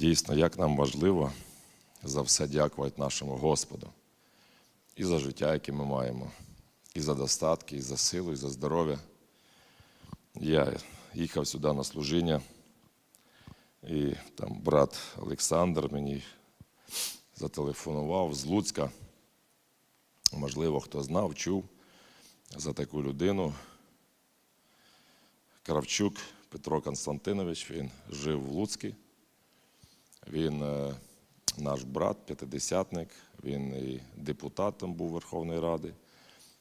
Дійсно, як нам важливо за все дякувати нашому Господу. І за життя, яке ми маємо, і за достатки, і за силу, і за здоров'я. Я їхав сюди на служіння, і там брат Олександр мені зателефонував з Луцька. Можливо, хто знав, чув за таку людину. Кравчук Петро Константинович, він жив в Луцькі. Він е, наш брат, п'ятидесятник, він і депутатом був Верховної Ради,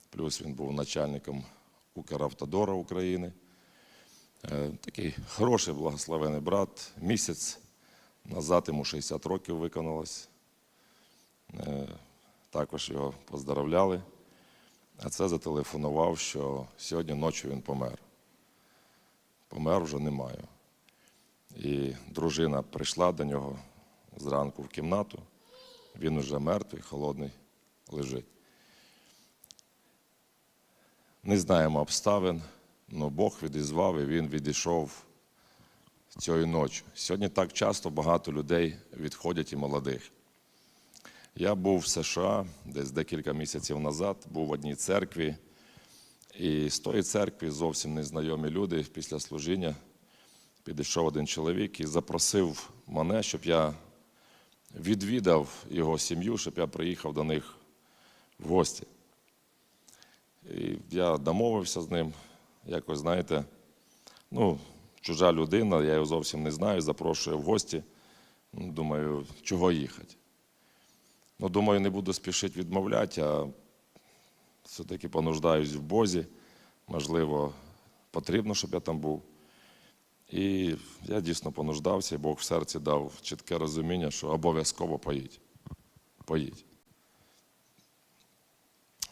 плюс він був начальником Укравтодора України. Е, Такий хороший, благословений брат. Місяць назад йому 60 років виконалось. Е, Також його поздоровляли. А це зателефонував, що сьогодні ночі він помер. Помер вже немає. І дружина прийшла до нього зранку в кімнату. Він уже мертвий, холодний, лежить. Не знаємо обставин, але Бог відізвав і він відійшов цієї ночі. Сьогодні так часто багато людей відходять і молодих. Я був в США десь декілька місяців назад, був в одній церкві, і з тої церкви зовсім незнайомі люди після служіння підійшов один чоловік і запросив мене, щоб я відвідав його сім'ю, щоб я приїхав до них в гості. І я домовився з ним, якось, знаєте, ну, чужа людина, я його зовсім не знаю, запрошую в гості. Ну, Думаю, чого їхати. Ну, думаю, не буду спішити відмовляти, а все-таки понуждаюсь в Бозі. Можливо, потрібно, щоб я там був. І я дійсно понуждався, і Бог в серці дав чітке розуміння, що обов'язково поїдь. Поїдь.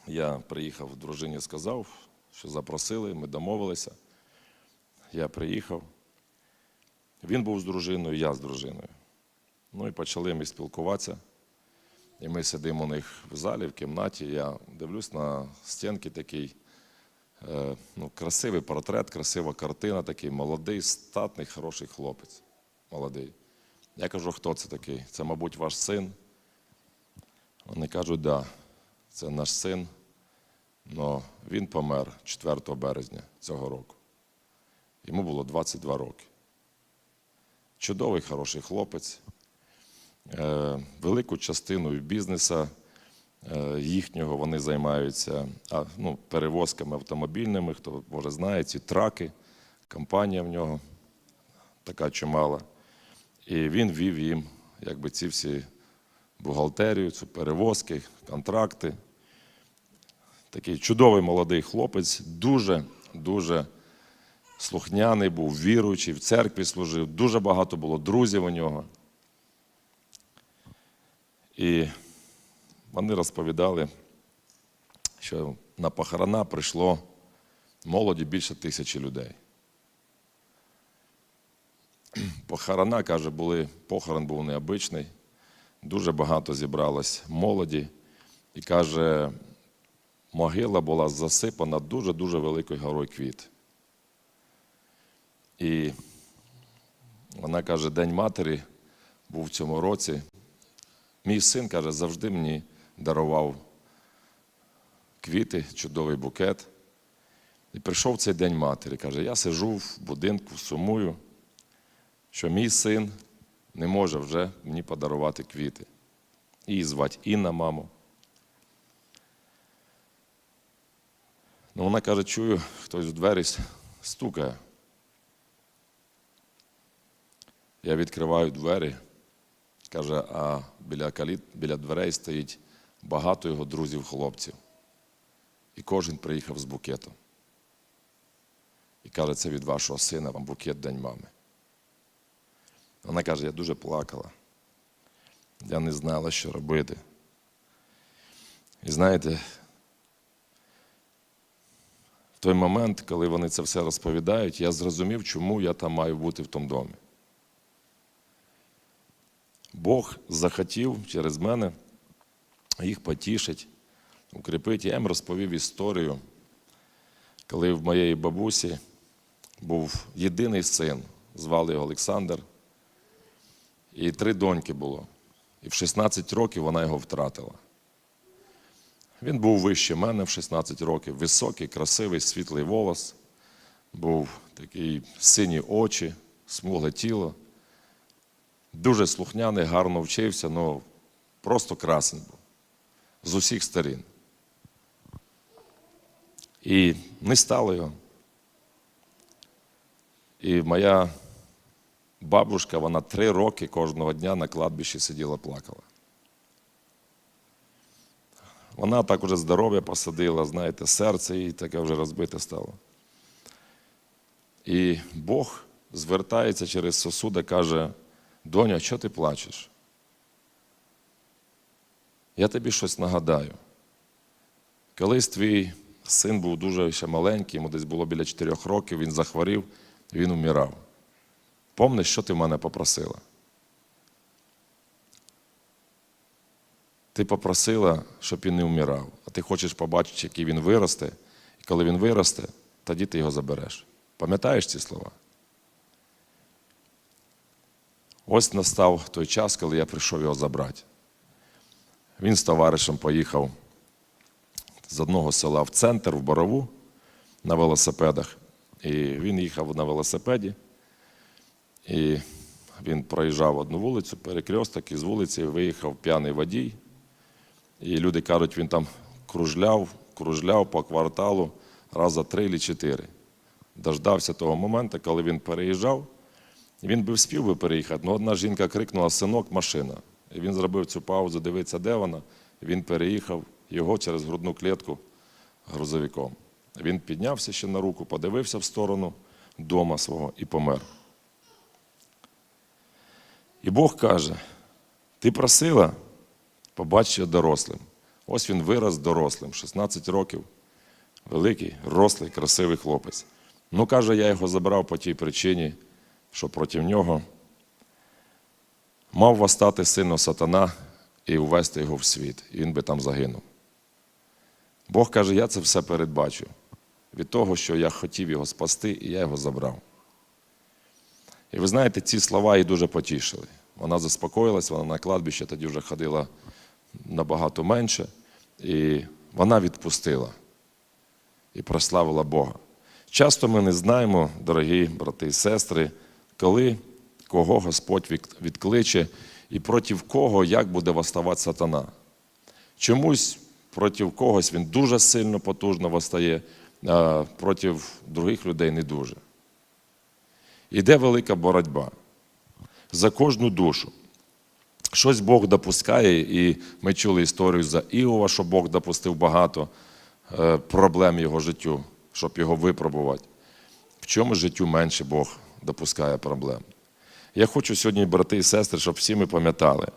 Я приїхав, дружині сказав, що запросили, ми домовилися. Я приїхав. Він був з дружиною, я з дружиною. Ну і почали ми спілкуватися. І ми сидимо у них в залі, в кімнаті. Я дивлюсь на стінки такий ну, красивий портрет, красива картина, такий молодий, статний, хороший хлопець. Молодий. Я кажу, хто це такий? Це, мабуть, ваш син. Вони кажуть, да, це наш син. але він помер 4 березня цього року. Йому було 22 роки. Чудовий, хороший хлопець. Е, велику частину бізнесу е, їхнього вони займаються ну, перевозками автомобільними, хто може знає, ці траки, компанія в нього така чимала. І він вів їм якби, ці всі бухгалтерію, цю перевозки, контракти. Такий чудовий молодий хлопець, дуже, дуже слухняний був, віруючий, в церкві служив, дуже багато було друзів у нього. І вони розповідали, що на похорона прийшло молоді більше тисячі людей. Похорона, каже, були, похорон був необичний, дуже багато зібралось молоді. І каже, могила була засипана дуже-дуже великою горою квіт. І вона каже, День матері був в цьому році. Мій син каже, завжди мені дарував квіти, чудовий букет. І прийшов цей день матері. Каже, я сижу в будинку, сумую, що мій син не може вже мені подарувати квіти. Її звати Інна, маму. Ну, вона каже, чую, хтось в двері стукає. Я відкриваю двері. Каже, а біля каліт, біля дверей стоїть багато його друзів-хлопців. І кожен приїхав з букетом. І каже, це від вашого сина вам букет День мами. Вона каже, я дуже плакала. Я не знала, що робити. І знаєте, в той момент, коли вони це все розповідають, я зрозумів, чому я там маю бути в тому домі. Бог захотів через мене їх потішить, укріпити. Я їм розповів історію, коли в моєї бабусі був єдиний син, звали його Олександр. І три доньки було. І в 16 років вона його втратила. Він був вище мене в 16 років, високий, красивий, світлий волос, був такий сині очі, смугле тіло. Дуже слухняний, гарно вчився, ну просто красень був з усіх сторін. І не стало його. І моя бабушка, вона три роки кожного дня на кладбищі сиділа, плакала. Вона так уже здоров'я посадила, знаєте, серце їй таке вже розбите стало. І Бог звертається через сосуда, каже: Доня, що ти плачеш? Я тобі щось нагадаю. Колись твій син був дуже ще маленький, йому десь було біля 4 років, він захворів, він умирав. Помниш, що ти в мене попросила? Ти попросила, щоб він не вмирав, а ти хочеш побачити, який він виросте, і коли він виросте, тоді ти його забереш. Пам'ятаєш ці слова? Ось настав той час, коли я прийшов його забрати. Він з товаришем поїхав з одного села в центр, в Борову, на велосипедах. І він їхав на велосипеді, і він проїжджав одну вулицю, перекресток, і з вулиці виїхав п'яний водій. І люди кажуть, він там кружляв, кружляв по кварталу раза три чи чотири. Дождався того моменту, коли він переїжджав. Він би вспів би переїхати, але одна жінка крикнула Синок, машина. Він зробив цю паузу, дивиться, де вона. Він переїхав його через грудну клітку грузовиком. Він піднявся ще на руку, подивився в сторону дома свого і помер. І Бог каже: ти просила, побач дорослим. Ось він вирос дорослим, 16 років, великий, рослий, красивий хлопець. Ну, каже, я його забрав по тій причині, що проти нього мав восстати сильно сатана і ввести його в світ, і він би там загинув. Бог каже, я це все передбачу від того, що я хотів його спасти, і я його забрав. І ви знаєте, ці слова її дуже потішили. Вона заспокоїлась, вона на кладбище тоді вже ходила набагато менше, і вона відпустила і прославила Бога. Часто ми не знаємо, дорогі брати і сестри, коли кого Господь відкличе і проти кого як буде восставати сатана. Чомусь проти когось він дуже сильно потужно восстає, а проти других людей не дуже. Іде велика боротьба за кожну душу. Щось Бог допускає, і ми чули історію за Іова, що Бог допустив багато е, проблем його життю, щоб його випробувати. В чому життю менше Бог допускає проблем? Я хочу сьогодні, брати і сестри, щоб всі ми пам'ятали,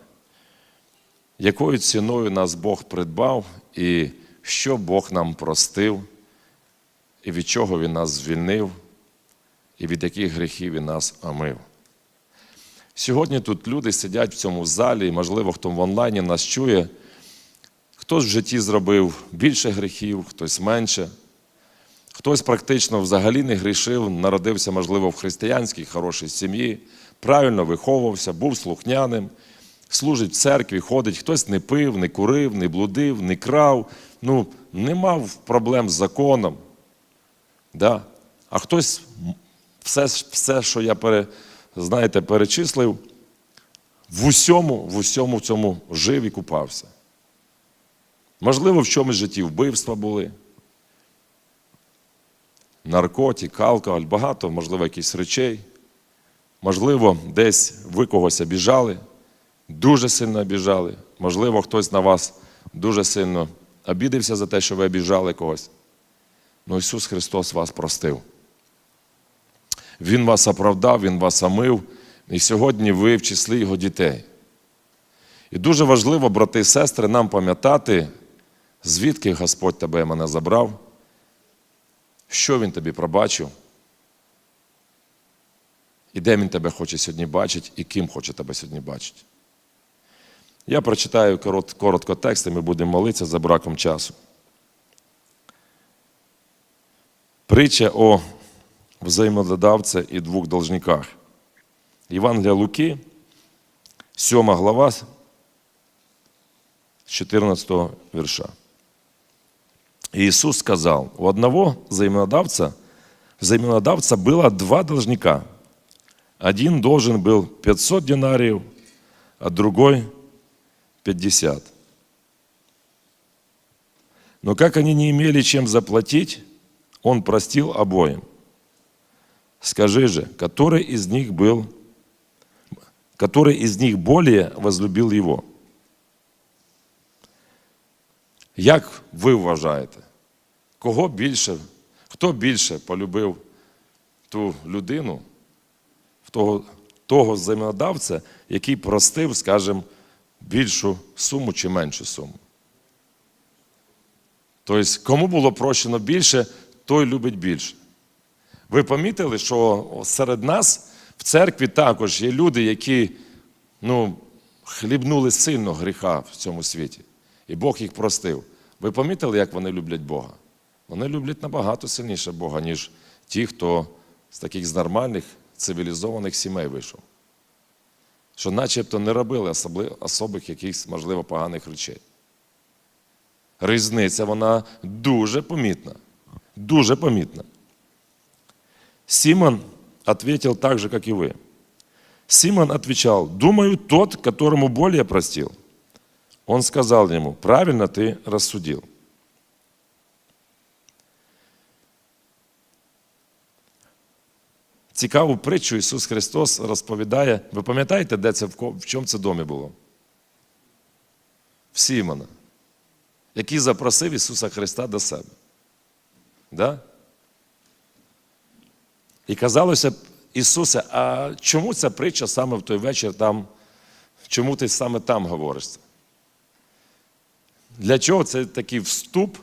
якою ціною нас Бог придбав, і що Бог нам простив, і від чого Він нас звільнив, і від яких гріхів Він нас омив. Сьогодні тут люди сидять в цьому залі, і, можливо, хто в онлайні нас чує. Хтось в житті зробив більше гріхів, хтось менше. Хтось практично взагалі не грішив, народився, можливо, в християнській хорошій сім'ї, правильно виховувався, був слухняним, служить в церкві, ходить, хтось не пив, не курив, не блудив, не крав, ну, не мав проблем з законом. Да? А хтось все, все, що я знаєте, перечислив, в усьому, в усьому цьому жив і купався. Можливо, в чомусь житті вбивства були наркотик, алкоголь, багато, можливо, якісь речей. Можливо, десь ви когось обіжали, дуже сильно обіжали. Можливо, хтось на вас дуже сильно обідився за те, що ви обіжали когось. Ну Ісус Христос вас простив. Він вас оправдав, Він вас омив, і сьогодні ви в числі Його дітей. І дуже важливо, брати і сестри, нам пам'ятати, звідки Господь тебе і мене забрав що він тобі пробачив, і де він тебе хоче сьогодні бачити, і ким хоче тебе сьогодні бачити. Я прочитаю коротко текст, і ми будемо молитися за браком часу. Притча о взаємодавця і двох должниках. Євангелія Луки, 7 глава 14 вірша. И Иисус сказал, у одного взаимодавца, взаимодавца было два должника. Один должен был 500 динариев, а другой 50. Но как они не имели чем заплатить, он простил обоим. Скажи же, который из них был, который из них более возлюбил его? Як ви вважаєте, кого більше, хто більше полюбив ту людину, того, того взаємодавця, який простив, скажімо, більшу суму чи меншу суму? Тобто, кому було прощено більше, той любить більше. Ви помітили, що серед нас в церкві також є люди, які ну, хлібнули сильно гріха в цьому світі. І Бог їх простив. Ви помітили, як вони люблять Бога? Вони люблять набагато сильніше Бога, ніж ті, хто з таких з нормальних, цивілізованих сімей вийшов. Що начебто не робили особих якихось, можливо, поганих речей. Різниця, вона дуже помітна. Дуже помітна. Симон ответил так же, как и вы. Симон отвечал, думаю, тот, которому более простил. Он сказал ему, правильно ты рассудил. Цікаву притчу Ісус Христос розповідає. Ви пам'ятаєте, де це в чому це домі було? В Сімона, який запросив Ісуса Христа до себе. Да? І казалося Ісусе, а чому ця притча саме в той вечір там, чому ти саме там говориш? Для чого це такий вступ?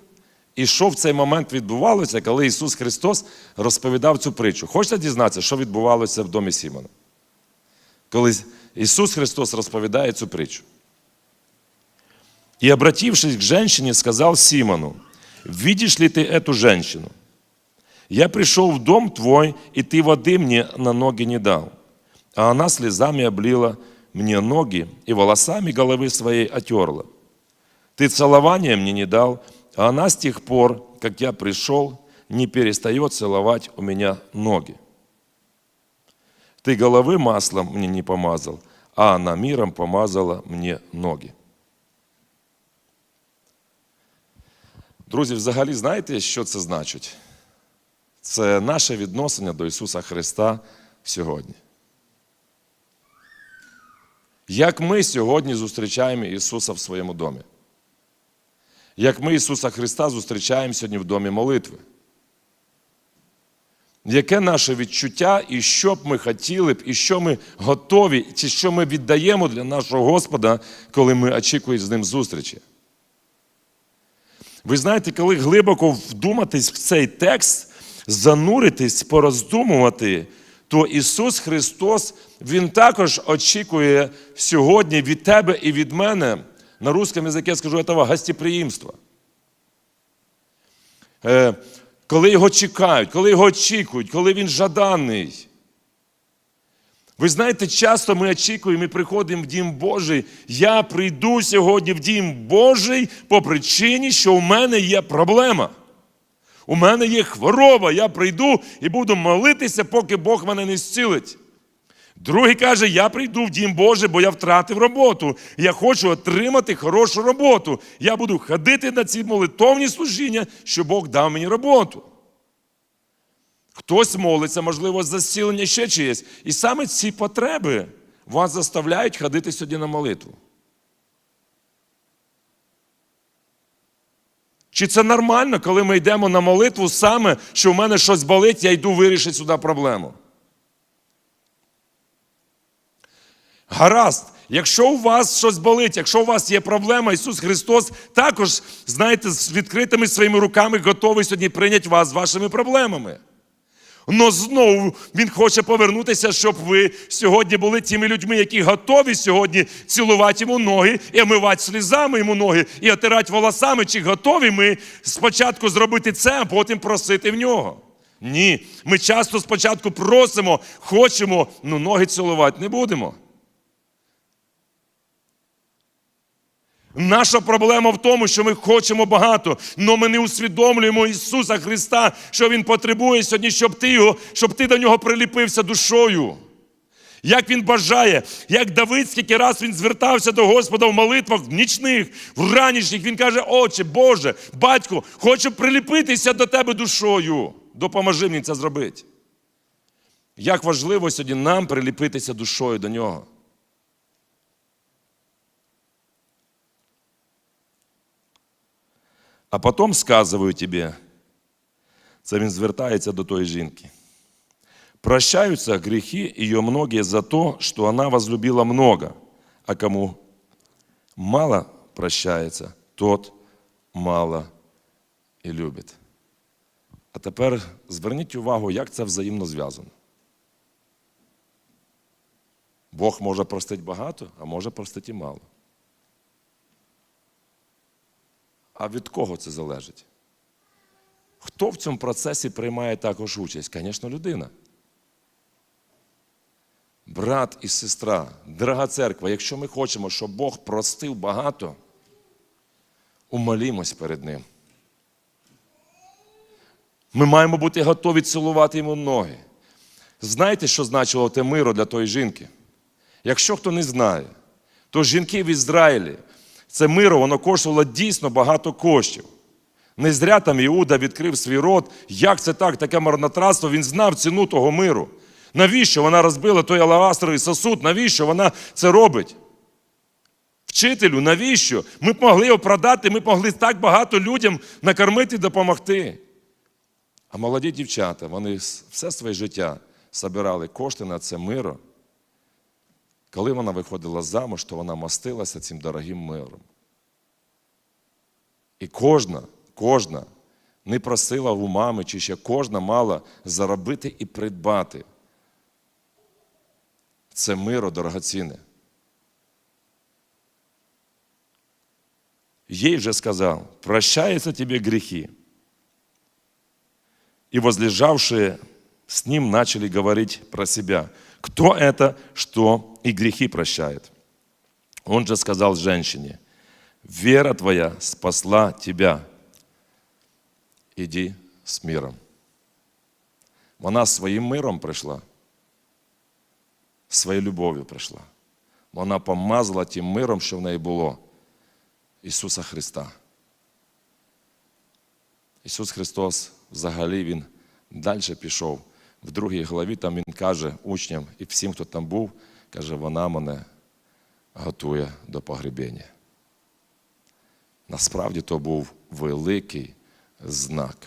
І що в цей момент відбувалося, коли Ісус Христос розповідав цю притчу? Хочете дізнатися, що відбувалося в домі Сімона? Коли Ісус Христос розповідає цю притчу. И, обратившись к женщине, сказал Симону, «Видишь ли ты эту женщину? Я пришел в дом твой, и ты воды мне на ноги не дал, а она слезами облила мне ноги и волосами головы своей отерла. Ты целования мне не дал, а она с тех пор, как я пришел, не перестает целовать у меня ноги. Ты головы маслом мне не помазал, а она миром помазала мне ноги. Друзі, взагалі знаєте, що це значить? Це наше відношення до Ісуса Христа сьогодні. Як ми сьогодні зустрічаємо Ісуса в своєму домі? Як ми Ісуса Христа зустрічаємо сьогодні в домі молитви? Яке наше відчуття, і що б ми хотіли б, і що ми готові, чи що ми віддаємо для нашого Господа, коли ми очікуємо з ним зустрічі? Ви знаєте, коли глибоко вдуматись в цей текст, зануритись, пороздумувати, то Ісус Христос, Він також очікує сьогодні від тебе і від мене, на русском язикі скажу, этого гостеприємства. Е, Коли його чекають, коли його очікують, коли він жаданий. Ви знаєте, часто ми очікуємо і приходимо в Дім Божий. Я прийду сьогодні в Дім Божий по причині, що у мене є проблема. У мене є хвороба, я прийду і буду молитися, поки Бог мене не зцілить. Другий каже, я прийду в Дім Божий, бо я втратив роботу. Я хочу отримати хорошу роботу. Я буду ходити на ці молитовні служіння, що Бог дав мені роботу. Хтось молиться, можливо, зцілення ще чиєсь. І саме ці потреби вас заставляють ходити сьогодні на молитву. Чи це нормально, коли ми йдемо на молитву саме, що в мене щось болить, я йду вирішити сюди проблему? Гаразд, якщо у вас щось болить, якщо у вас є проблема, Ісус Христос також, знаєте, з відкритими своїми руками готовий сьогодні прийняти вас з вашими проблемами. Но знову Він хоче повернутися, щоб ви сьогодні були тими людьми, які готові сьогодні цілувати йому ноги і омивати слізами йому ноги, і отирати волосами, чи готові ми спочатку зробити це, а потім просити в нього. Ні, ми часто спочатку просимо, хочемо, але ноги цілувати не будемо. Наша проблема в тому, що ми хочемо багато, але ми не усвідомлюємо Ісуса Христа, що Він потребує сьогодні, щоб ти, його, щоб ти до нього приліпився душою. Як він бажає, як Давид, скільки раз він звертався до Господа в молитвах в нічних, в ранішніх, він каже: Отче, Боже, батько, хочу приліпитися до тебе душою. Допоможи мені це зробити. Як важливо сьогодні нам приліпитися душою до нього. А потім сказую тобі, це він звертається до тої жінки. Прощаются грехи ее многие за то, что она возлюбила много, а кому мало прощается, тот мало і любить. А тепер зверніть увагу, як це взаємно зв'язано. Бог може простити багато, а може простити і мало. А від кого це залежить? Хто в цьому процесі приймає також участь? Звісно, людина. Брат і сестра, дорога церква, якщо ми хочемо, щоб Бог простив багато, умолімось перед Ним. Ми маємо бути готові цілувати йому ноги. Знаєте, що значило те миро для тої жінки? Якщо хто не знає, то жінки в Ізраїлі це миро, воно коштувало дійсно багато коштів. Не зря там Іуда відкрив свій рот. Як це так, таке марнотратство, він знав ціну того миру. Навіщо вона розбила той алавастровий сосуд? Навіщо вона це робить? Вчителю, навіщо? Ми б могли його продати, ми б могли так багато людям накормити допомогти. А молоді дівчата, вони все своє життя збирали кошти на це миро. Коли вона виходила замуж, то вона мастилася цим дорогим миром. І кожна, кожна не просила у мами, чи ще кожна мала заробити і придбати. Це миро дорогоцінне. Ей вже сказав, прощаются тебе грехи. И возлежавшие с ним начали говорить про себя. Кто это, что и грехи прощает? Он же сказал женщине, вера твоя спасла тебя. Иди с миром. Вона своїм миром прийшла, своєю любов'ю прийшла. Вона помазала тим миром, що в неї було Ісуса Христа. Ісус Христос взагалі Він далі пішов. В другій главі там Він каже учням і всім, хто там був, каже, вона мене готує до погребення. Насправді то був великий знак.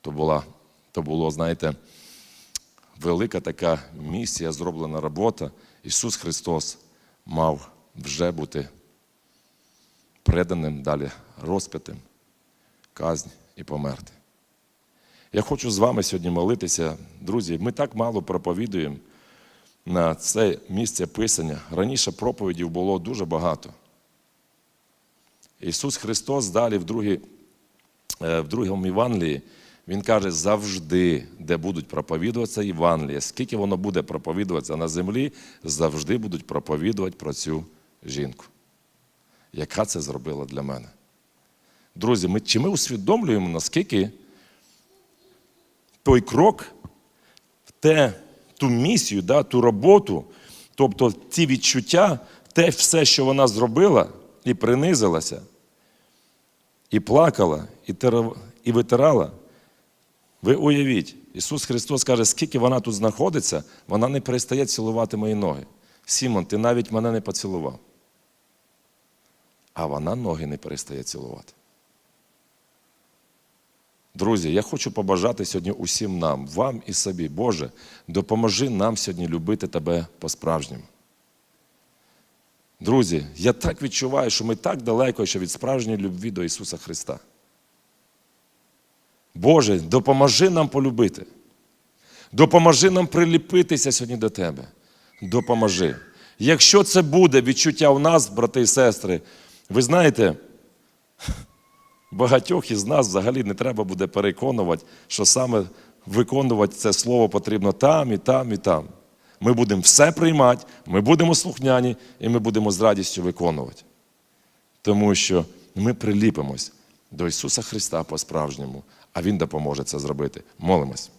То була, то було, знаєте, велика така місія, зроблена робота. Ісус Христос мав вже бути преданим далі розп'ятим, казнь і померти. Я хочу з вами сьогодні молитися, друзі. Ми так мало проповідуємо на це місце Писання. Раніше проповідів було дуже багато. Ісус Христос далі в, другій, в другому Євангелії, Він каже, завжди, де будуть проповідуватися Євангеліє, скільки воно буде проповідуватися на землі, завжди будуть проповідувати про цю жінку. Яка це зробила для мене? Друзі, ми, чи ми усвідомлюємо, наскільки той крок, те, ту місію, да, ту роботу, тобто ті відчуття, те все, що вона зробила, і принизилася, і плакала, і, тер... і витирала. Ви уявіть, Ісус Христос каже, скільки вона тут знаходиться, вона не перестає цілувати мої ноги. Сімон, ти навіть мене не поцілував. А вона ноги не перестає цілувати. Друзі, я хочу побажати сьогодні усім нам, вам і собі, Боже, допоможи нам сьогодні любити Тебе по-справжньому. Друзі, я так відчуваю, що ми так далеко ще від справжньої любві до Ісуса Христа. Боже, допоможи нам полюбити. Допоможи нам приліпитися сьогодні до Тебе. Допоможи. Якщо це буде відчуття в нас, брати і сестри, ви знаєте, багатьох із нас взагалі не треба буде переконувати, що саме виконувати це слово потрібно там, і там, і там. Ми будемо все приймати, ми будемо слухняні, і ми будемо з радістю виконувати. Тому що ми приліпимось до Ісуса Христа по-справжньому, а Він допоможе це зробити. Молимось.